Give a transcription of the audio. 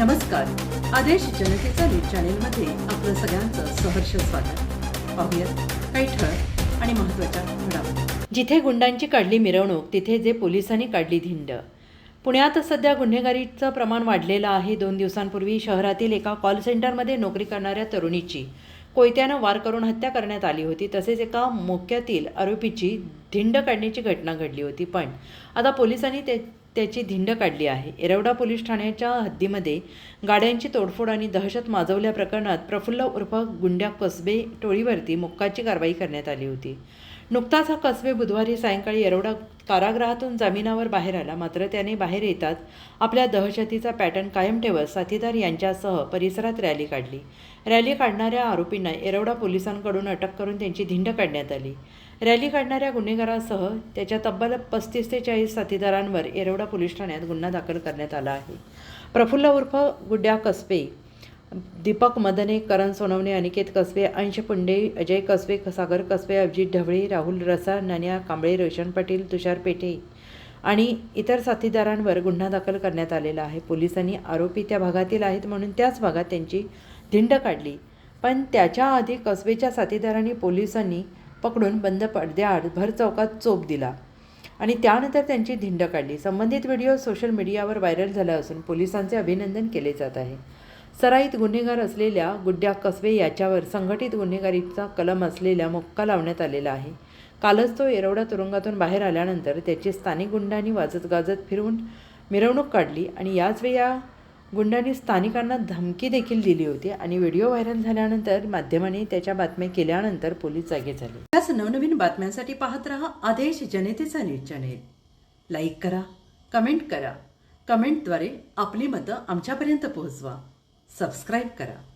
नमस्कार. आदेश जनतेचा न्यूज चॅनेलमध्ये आपलं सगळ्यांचं सहर्ष स्वागत. पाहुयात काही ठळक आणि महत्त्वाच्या घडामोडी. जिथे गुंडांची काढली मिरवणूक तिथे जे पोलिसांनी काढली धिंड. पुण्यात सध्या गुन्हेगारीचं प्रमाण वाढलेलं आहे. दोन दिवसांपूर्वी शहरातील एका कॉल सेंटरमध्ये नोकरी करणाऱ्या तरुणीची कोयत्यानं वार करून हत्या करण्यात आली होती. तसेच एका मोक्यातील आरोपीची धिंड काढण्याची घटना घडली होती. पण आता पोलिसांनी ते त्याची धिंड काढली आहे. येरवडा पोलीस ठाण्याच्या हद्दीमध्ये गाड्यांची तोडफोड आणि दहशत माजवल्या प्रकरणात प्रफुल्ल उर्फ गुंड्या कसबे टोळीवरती मुक्काची कारवाई करण्यात आली होती. नुकताच हा कसबे बुधवारी सायंकाळी येरवडा कारागृहातून जामिनावर बाहेर आला. मात्र त्याने बाहेर येताच आपल्या दहशतीचा पॅटर्न कायम ठेवत साथीदार यांच्यासह परिसरात रॅली काढली. रॅली काढणाऱ्या आरोपींना येरवडा पोलिसांकडून अटक करून त्यांची धिंड काढण्यात आली. रॅली काढणाऱ्या गुन्हेगारासह त्याच्या तब्बल पस्तीस ते चाळीस साथीदारांवर येरवडा पोलीस ठाण्यात गुन्हा दाखल करण्यात आला आहे. प्रफुल्ल उर्फ गुड्या कसबे दीपक मदने करण सोनवणे अनिकेत कसबे अंश पुंडे अजय कसबे सागर कसबे अभिजित ढवळे राहुल रसा नन्या कांबळे रोशन पाटील तुषार पेठे आणि इतर साथीदारांवर गुन्हा दाखल करण्यात आलेला आहे. पोलिसांनी आरोपी त्या भागातील आहेत म्हणून त्याच भागात त्यांची धिंड काढली. पण त्याच्या आधी कसबेच्या साथीदारांनी पोलिसांनी पकडून बंद पडद्याआड भर चौकात चोप दिला आणि त्यानंतर त्यांची धिंड काढली. संबंधित व्हिडिओ सोशल मीडियावर व्हायरल झाला असून पोलिसांचे अभिनंदन केले जात आहे. सराईत गुन्हेगार असलेल्या गुड्ड्या कसबे याच्यावर संघटित गुन्हेगारीचा कलम असलेला मुक्का लावण्यात आलेला आहे. कालच तो येरवडा तुरुंगातून बाहेर आल्यानंतर त्याची स्थानिक गुंडांनी वाजत गाजत फिरवून मिरवणूक काढली आणि याच वेळी या गुंडांनी स्थानिकांना धमकी देखील दिली होती आणि व्हिडिओ व्हायरल झाल्यानंतर माध्यमांनी त्याच्या बातम्या केल्यानंतर पोलीस जागे झाले. त्याच नवनवीन बातम्यांसाठी पाहत रहा आदेश जनतेचा न्यूज चॅनेल. लाईक करा कमेंट करा. कमेंटद्वारे आपली मतं आमच्यापर्यंत पोहोचवा. सबस्क्राईब करा.